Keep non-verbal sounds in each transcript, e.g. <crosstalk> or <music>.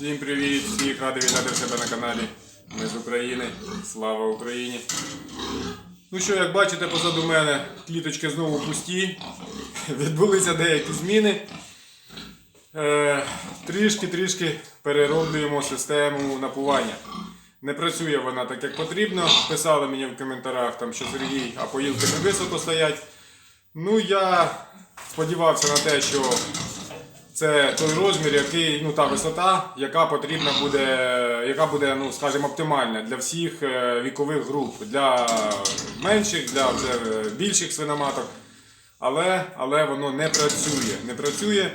Всім привіт! Всіх радий вітати себе на каналі. Ми з України. Слава Україні! Ну що, як бачите, позаду мене кліточки знову пусті. Відбулися деякі зміни. Е, трішки-трішки перероблюємо систему напування. Не працює вона так, як потрібно. Писали мені в коментарях, там, що Сергій, а поїлки не високо стоять. Ну, я сподівався на те, що це той розмір, який, ну та висота, яка потрібна буде, яка буде, ну скажімо, оптимальна для всіх е, вікових груп, для менших, для вже більших свиноматок. Але, але воно не працює. Не працює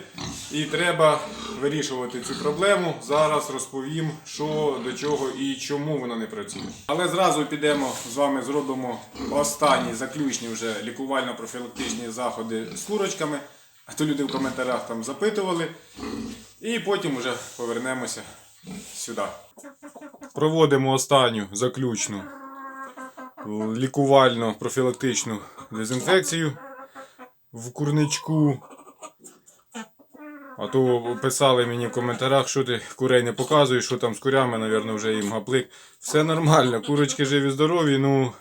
і треба вирішувати цю проблему. Зараз розповім, що до чого і чому воно не працює. Але зразу підемо з вами зробимо останні заключні вже лікувально-профілактичні заходи з курочками. А то люди в коментарях там запитували. І потім вже повернемося сюди. Проводимо останню заключну лікувально-профілактичну дезінфекцію в курничку. А то писали мені в коментарях, що ти курей не показуєш, що там з курями, напевно, вже їм гаплик. Все нормально, курочки живі, здорові, ну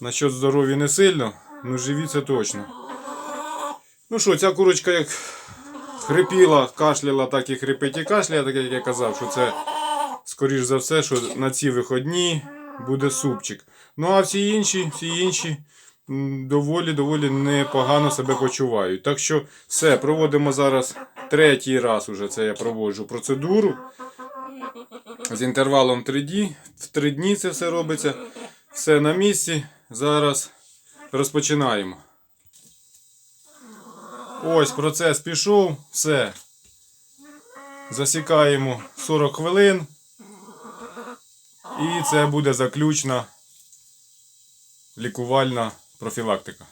насчет здоров'я не сильно, ну живі це точно. Ну що, ця курочка як хрипіла, кашляла, так і хрипить і кашляє, так як я казав, що це скоріш за все, що на ці виходні буде супчик. Ну а всі інші, всі інші доволі доволі непогано себе почувають. Так що все, проводимо зараз третій раз уже це я проводжу процедуру. З інтервалом 3 дні. В 3 дні це все робиться. Все на місці. Зараз розпочинаємо. Ось процес пішов, все. Засікаємо 40 хвилин. І це буде заключна лікувальна профілактика.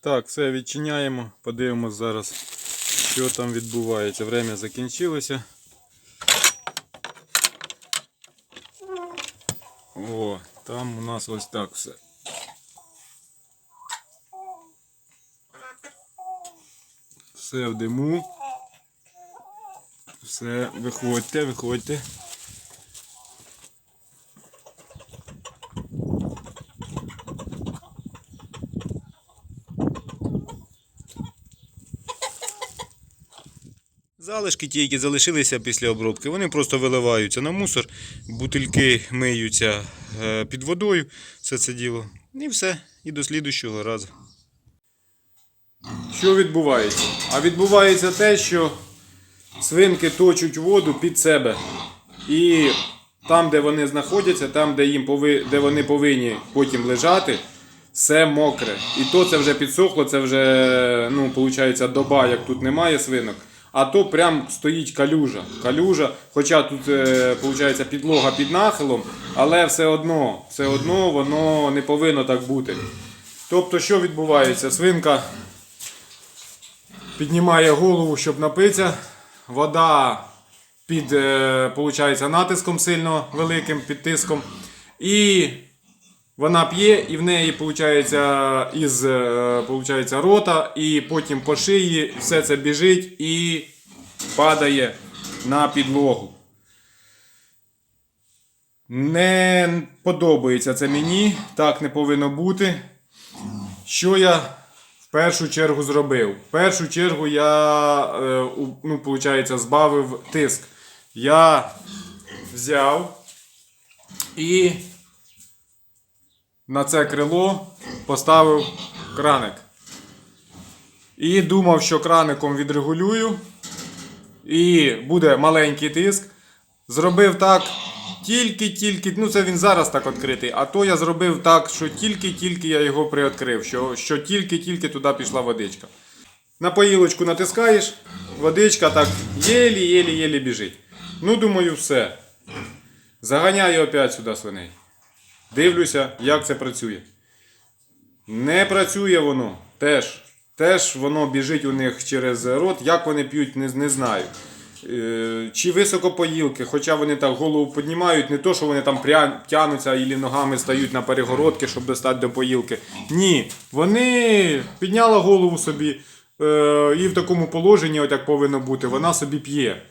Так, все відчиняємо. Подивимось зараз, що там відбувається. Время закінчилося. О, там у нас ось так все. Все в диму. Все, виходьте, виходьте. Залишки ті, які залишилися після обробки, вони просто виливаються на мусор, бутильки миються е, під водою, все це діло. І все, і до слідущого разу. Що відбувається? А відбувається те, що свинки точуть воду під себе. І там, де вони знаходяться, там, де, їм пови... де вони повинні потім лежати, все мокре. І то це вже підсохло, це вже, ну, виходить, доба, як тут немає свинок. А то прям стоїть калюжа. Калюжа, хоча тут е, виходить, підлога під нахилом, але все одно, все одно воно не повинно так бути. Тобто, що відбувається? Свинка піднімає голову, щоб напитися. Вода під е, получається, натиском сильно великим, під тиском. І вона п'є, і в неї виходить, із е, получається, рота, і потім по шиї все це біжить і падає на підлогу. Не подобається це мені, так не повинно бути. Що я першу чергу зробив? В першу чергу я е, ну, виходить, збавив тиск. Я взяв і на це крило поставив краник. І думав, що краником відрегулюю. І буде маленький тиск. Зробив так, тільки-тільки, ну це він зараз так відкритий, а то я зробив так, що тільки-тільки я його приоткрив, що, що тільки-тільки туди пішла водичка. На поїлочку натискаєш, водичка так єлі-єлі-єлі біжить. Ну, думаю, все. Заганяю опять сюди свиней. Дивлюся, як це працює. Не працює воно. Теж. Теж воно біжить у них через рот. Як вони п'ють, не, не знаю. Е, Чи високопоїлки, хоча вони так голову піднімають, не то, що вони там тянуться і ногами стають на перегородки, щоб достати до поїлки. Ні, вони підняла голову собі, е, і в такому положенні, от як повинно бути, вона собі п'є.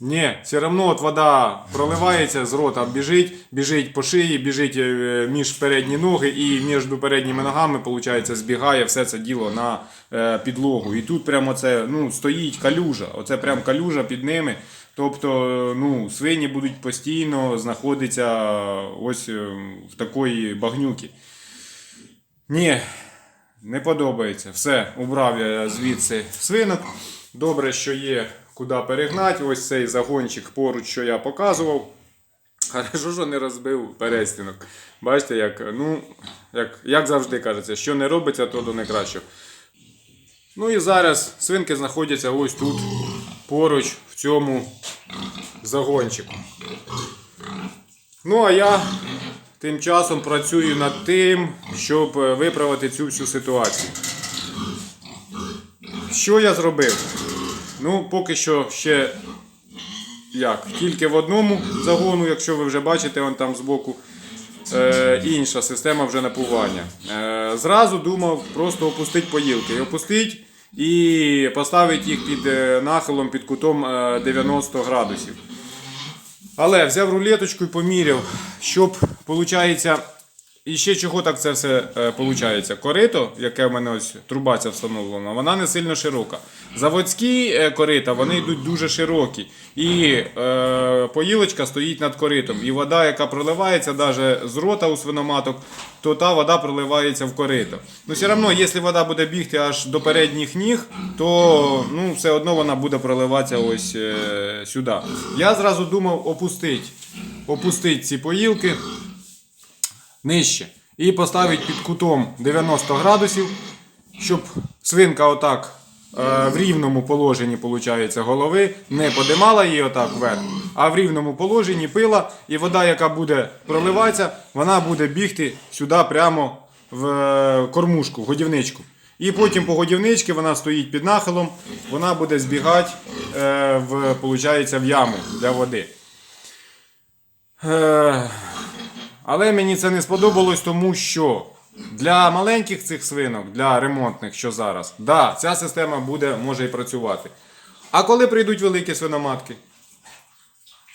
Ні, все одно от вода проливається з рота, біжить, біжить по шиї, біжить е, між передні ноги і між передніми ногами, виходить, збігає все це діло на е, підлогу. І тут прямо це ну, стоїть калюжа. Оце прям калюжа під ними. Тобто, е, ну, свині будуть постійно знаходитися ось в такої багнюки. Ні, не подобається. Все, убрав я звідси свинок. Добре, що є куди перегнати. Ось цей загончик поруч, що я показував. Хорошо, що не розбив перестінок. Бачите, як, ну, як, як завжди кажеться, що не робиться, то до не краще. Ну і зараз свинки знаходяться ось тут, поруч в цьому загончику. Ну, а я тим часом працюю над тим, щоб е, виправити цю всю ситуацію. Що я зробив? Ну, поки що ще як? Тільки в одному загону, якщо ви вже бачите, он там збоку. Е, інша система вже напування. Е, зразу думав просто опустити поїлки. Опустити і поставити їх під е, нахилом, під кутом е, 90 градусів. Але взяв рулеточку і поміряв, щоб, виходить, і ще чого так це все е. Корито, яке в мене ось труба ця встановлена, вона не сильно широка. Заводські е, корита вони йдуть дуже широкі. І е, поїлочка стоїть над коритом. І вода, яка проливається навіть з рота у свиноматок, то та вода проливається в корито. Ну, все одно, якщо вода буде бігти аж до передніх ніг, то ну, все одно вона буде проливатися ось е, сюди. Я зразу думав опустити, опустити ці поїлки нижче. І поставити під кутом 90 градусів, щоб свинка отак е, в рівному положенні виходить, голови не подимала її отак вверх, а в рівному положенні пила, і вода, яка буде проливатися, вона буде бігти сюди прямо в е, кормушку, в годівничку. І потім по годівничці вона стоїть під нахилом, вона буде збігати е, в, в яму для води. Е, але мені це не сподобалось, тому що для маленьких цих свинок, для ремонтних, що зараз, да, ця система буде, може і працювати. А коли прийдуть великі свиноматки,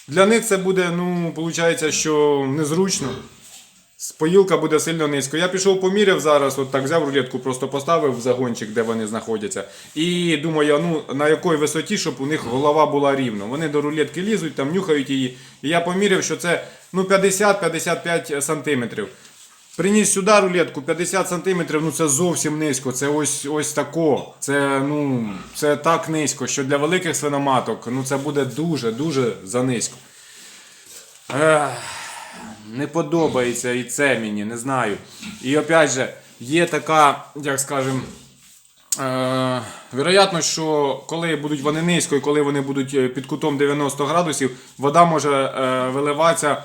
для них це буде, ну, виходить, що незручно. Поїлка буде сильно низько. Я пішов поміряв зараз, от так взяв рулетку, просто поставив в загончик, де вони знаходяться. І думаю, ну на якій висоті, щоб у них голова була рівно. Вони до рулетки лізуть, там нюхають її. І я поміряв, що це ну, 50-55 сантиметрів. Приніс сюди рулетку 50 сантиметрів, ну це зовсім низько. Це ось ось тако. Це ну це так низько, що для великих свиноматок ну це буде дуже-дуже занизько. Ех, не подобається і це мені, не знаю. І опять же, є така, як скажем, е, вероятність, що коли будуть вони низько і коли вони будуть е, під кутом 90 градусів, вода може е, виливатися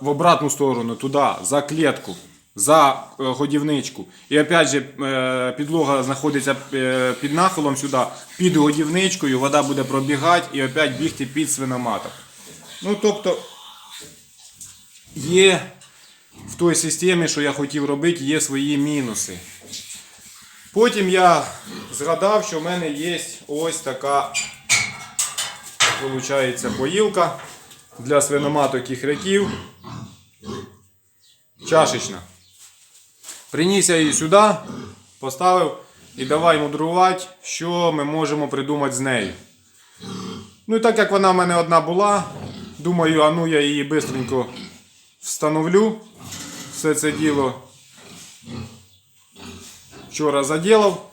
в обратну сторону, туди, за клітку. За годівничку. І опять же, підлога знаходиться під нахилом сюди, під годівничкою, вода буде пробігати і опять бігти під свиноматок. Ну, тобто, є в той системі, що я хотів робити, є свої мінуси. Потім я згадав, що в мене є ось така виходить, поїлка для свиноматок і хряків. Чашечна. Приніс я її сюди, поставив і давай мудрувати, що ми можемо придумати з нею. Ну і так як вона в мене одна була, думаю, а ну я її швидко встановлю. Все це діло вчора заділав.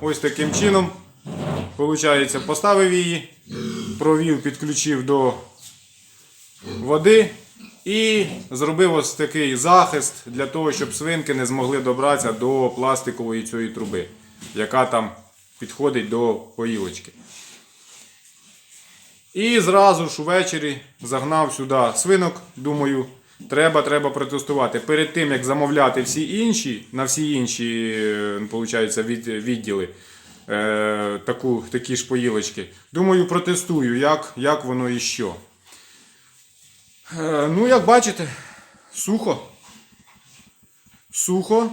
Ось таким чином. Получається, поставив її, провів, підключив до води і зробив ось такий захист для того, щоб свинки не змогли добратися до пластикової цієї труби, яка там підходить до поїлочки. І зразу ж увечері загнав сюди свинок. Думаю, треба, треба протестувати. Перед тим, як замовляти всі інші, на всі інші е, получається, від, відділи е, таку, такі ж поїлочки. Думаю, протестую, як, як воно і що. Е, ну, як бачите, сухо. Сухо.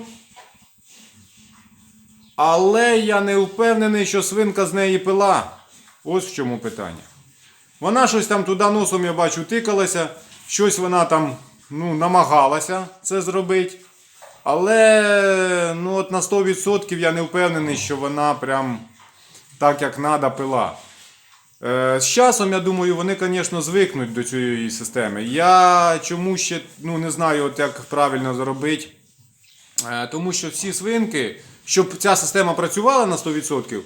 Але я не впевнений, що свинка з неї пила. Ось в чому питання. Вона щось там туди носом, я бачу, тикалася, щось вона там ну, намагалася це зробити. Але ну, от на 100% я не впевнений, що вона прям так, як треба, пила. Е, з часом, я думаю, вони, звісно, звикнуть до цієї системи. Я чому ще ну, не знаю, от як правильно зробити. Е, Тому що всі свинки, щоб ця система працювала на 100%,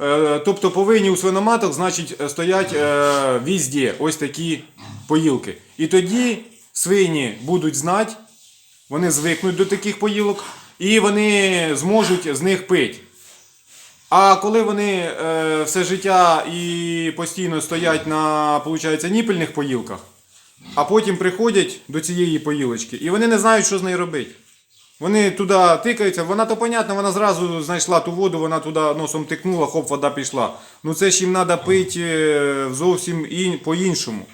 е, тобто повинні у свиноматах, значить, стоять е, візді ось такі поїлки. І тоді свині будуть знати, вони звикнуть до таких поїлок, і вони зможуть з них пити. А коли вони е, все життя і постійно стоять на, получається, ніпельних поїлках, а потім приходять до цієї поїлочки, і вони не знають, що з нею робити. Вони туди тикаються, вона то понятно, вона зразу знайшла ту воду, вона туди носом тикнула, хоп, вода пішла. Ну це ж їм треба пити е, зовсім по-іншому.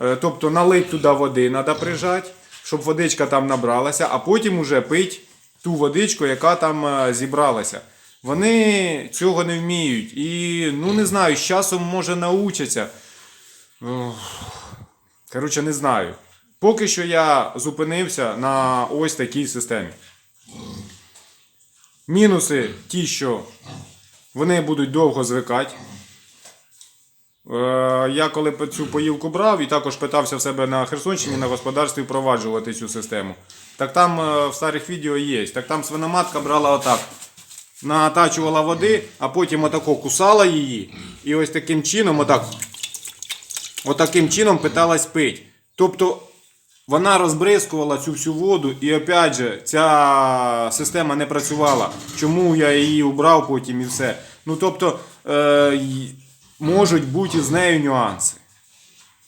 Е, Тобто налить туди води треба прижати, щоб водичка там набралася, а потім уже пить ту водичку, яка там е, зібралася. Вони цього не вміють. І ну не знаю, з часом може научаться. Коротше, не знаю. Поки що я зупинився на ось такій системі. Мінуси ті, що вони будуть довго звикати. Е, Я коли цю поїлку брав і також питався в себе на Херсонщині на господарстві впроваджувати цю систему. Так там е, в старих відео є. Так там свиноматка брала отак. Натачувала води, а потім отако кусала її. І ось таким чином, отак, отаким чином питалась пити. Тобто вона розбризкувала цю всю воду, і опять же, ця система не працювала. Чому я її убрав потім і все. Ну тобто е, можуть бути з нею нюанси.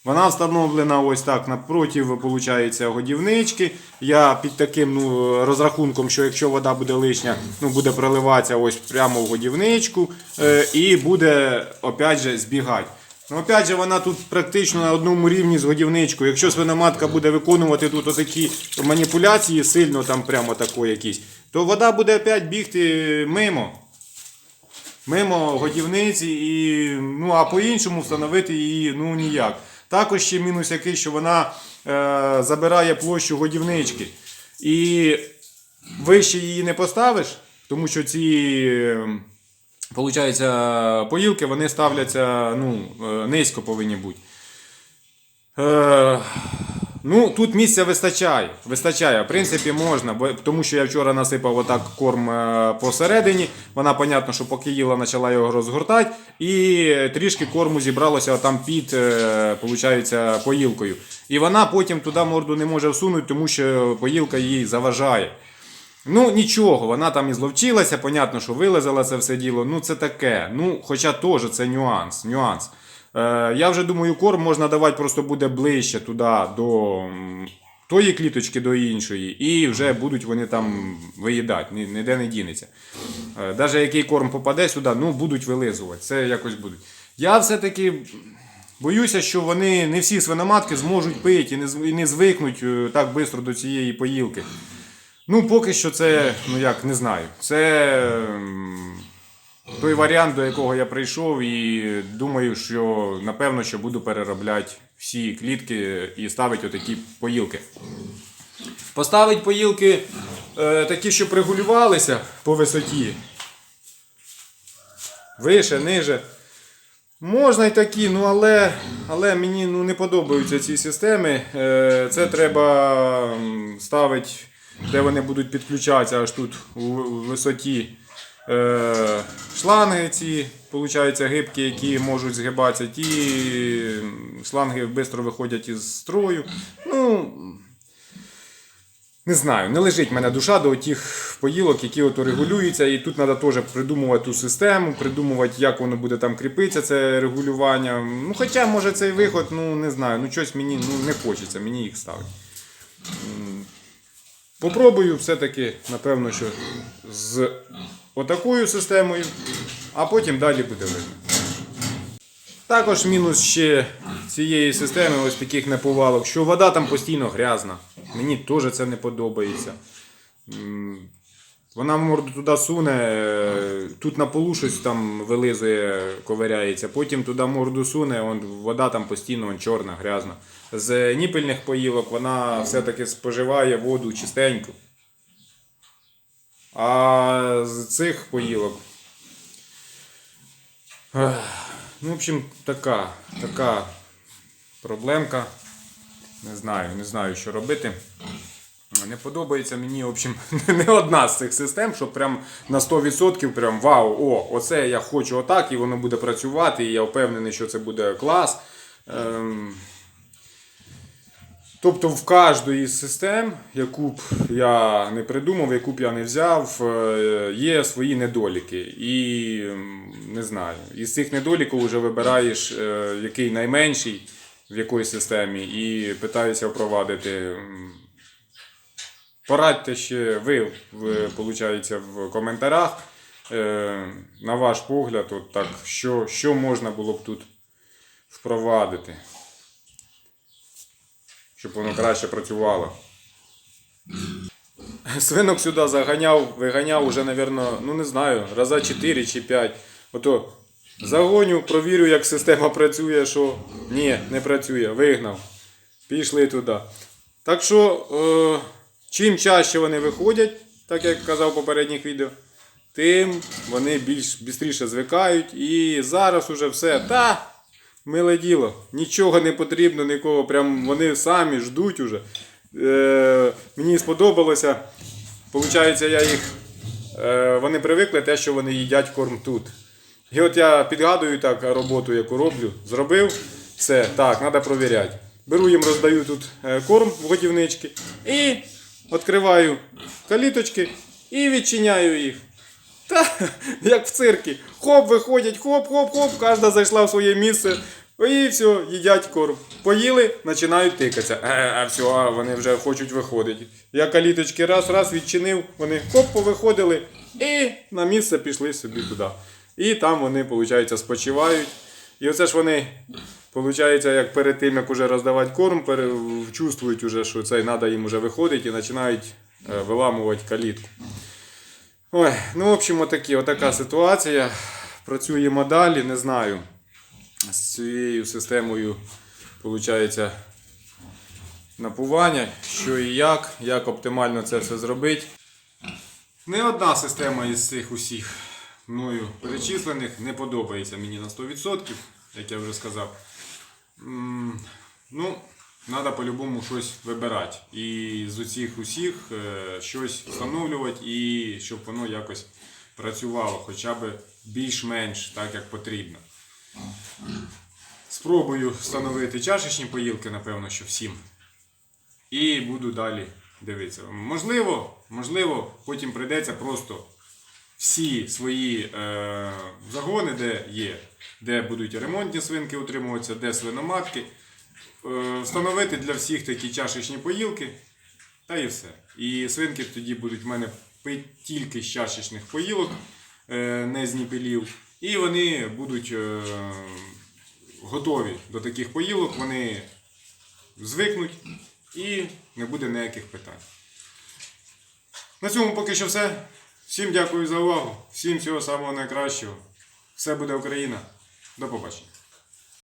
Вона встановлена ось так напроти, виходить, годівнички. Я під таким ну, розрахунком, що якщо вода буде лишня, ну, буде проливатися ось прямо в годівничку е, і буде опять же збігати. Ну, опять же, вона тут практично на одному рівні з годівничкою. Якщо свиноматка буде виконувати тут отакі маніпуляції, сильно там прямо тако якісь, то вода буде опять бігти мимо мимо годівниці і ну а по-іншому встановити її ну ніяк. Також ще мінус який, що вона е, забирає площу годівнички. І вище її не поставиш, тому що ці. е, Получається, поїлки вони ставляться ну, е, низько повинні бути. Е, ну, тут місця вистачає. Вистачає. В принципі, можна, бо, тому що я вчора насипав отак корм е, посередині. Вона, понятно, що поки їла, почала його розгортати, і трішки корму зібралося там під е, получається, поїлкою. І вона потім туди морду не може всунути, тому що поїлка їй заважає. Ну нічого, вона там і зловчилася, понятно, що вилазила це все діло. Ну це таке. Ну, хоча теж це нюанс. нюанс. Е, я вже думаю, корм можна давати просто буде ближче туди до тої кліточки до іншої, і вже будуть вони там виїдати, ніде не дінеться. Е, Навіть який корм попаде сюди, ну будуть вилизувати. Це якось будуть. Я все-таки боюся, що вони не всі свиноматки зможуть пити і не, звикнуть е, так швидко до цієї поїлки. Ну, поки що це, ну як, не знаю. Це той варіант, до якого я прийшов, і думаю, що напевно що буду переробляти всі клітки і ставити отакі поїлки. Поставити поїлки е, такі, щоб регулювалися по висоті. Вище, ниже. Можна й такі, ну але, але мені ну, не подобаються ці системи. Е, Це треба ставити, де вони будуть підключатися аж тут у висоті. Е, Шланги ці, виходить, гибкі, які можуть згибатися, ті шланги швидко виходять із строю. Ну, не знаю, не лежить мене душа до тих поїлок, які ото регулюються, і тут треба теж придумувати ту систему, придумувати, як воно буде там кріпитися, це регулювання. Ну, хоча, може, цей виход, ну не знаю, ну щось мені ну, не хочеться, мені їх ставити. М, Попробую все-таки, напевно, що з отакою системою, а потім далі буде видно. Також мінус ще цієї системи, ось таких неповалок, що вода там постійно грязна. Мені теж це не подобається. Вона морду туди суне, е, тут на полу щось там вилизує, ковиряється, потім туди морду суне, он, вода там постійно он, чорна, грязна. З ніпельних поїлок вона все-таки споживає воду чистеньку. А з цих поїлок. Ну, в общем, така, така проблемка. Не знаю, не знаю, що робити. Не подобається мені, в общем, <laughs> не одна з цих систем, що прям на 100% прям вау, о, оце я хочу отак, і воно буде працювати, і я впевнений, що це буде клас. Ем... Тобто в кожної з систем, яку б я не придумав, яку б я не взяв, е, є свої недоліки. І не знаю, із цих недоліків вже вибираєш, е, який найменший в якої системі, і питаюся впровадити. Порадьте ще ви, виходить, в коментарях. е, На ваш погляд, от так, що, що можна було б тут впровадити, щоб воно краще працювало. Свинок сюди заганяв, виганяв уже, напевно, ну не знаю, раза 4 чи 5. Ото загоню, провірю, як система працює, що ні, не працює, вигнав. Пішли туди. Так що, е, чим чаще вони виходять, так як казав в попередніх відео, тим вони більш швидше звикають. І зараз уже все. Та, миле діло, нічого не потрібно, нікого. Прям вони самі ждуть уже. Е, мені сподобалося. Получається, я їх. Е, вони привикли те, що вони їдять корм тут. І от я підгадую так роботу, яку роблю. Зробив, все, так, треба провіряти. Беру їм, роздаю тут е, корм в годівнички і відкриваю каліточки і відчиняю їх. Та, <laughs> як в циркі. Хоп, виходять, хоп, хоп, хоп, кожна зайшла в своє місце. І все, їдять корм. Поїли, починають тикатися. Е, а все, а вони вже хочуть виходити. Я каліточки раз, раз відчинив, вони хоп, повиходили і на місце пішли собі туди. І там вони, виходить, спочивають. І оце ж вони, виходить, як перед тим, як уже роздавати корм, чувствують, уже, що цей треба їм вже виходити і починають е, виламувати калітку. Ой, ну, в общем, отакі, отака ситуація. Працюємо далі, не знаю. З цією системою, виходить, напування, що і як, як оптимально це все зробити. Не одна система із цих усіх мною перечислених не подобається мені на 100%, як я вже сказав. Ну, треба по-любому щось вибирати. І з усіх усіх е, щось встановлювати, і щоб воно якось працювало, хоча б більш-менш так, як потрібно. Спробую встановити чашечні поїлки, напевно, що всім. І буду далі дивитися. Можливо, можливо, потім прийдеться просто всі свої е, загони, де є, де будуть ремонтні свинки утримуватися, де свиноматки, е, встановити для всіх такі чашечні поїлки, та і все. І свинки тоді будуть в мене пити тільки з чашечних поїлок, е, не з ніпелів. І вони будуть е, готові до таких поїлок, вони звикнуть і не буде ніяких питань. На цьому поки що все. Всім дякую за увагу. Всім всього самого найкращого. Все буде Україна. До побачення.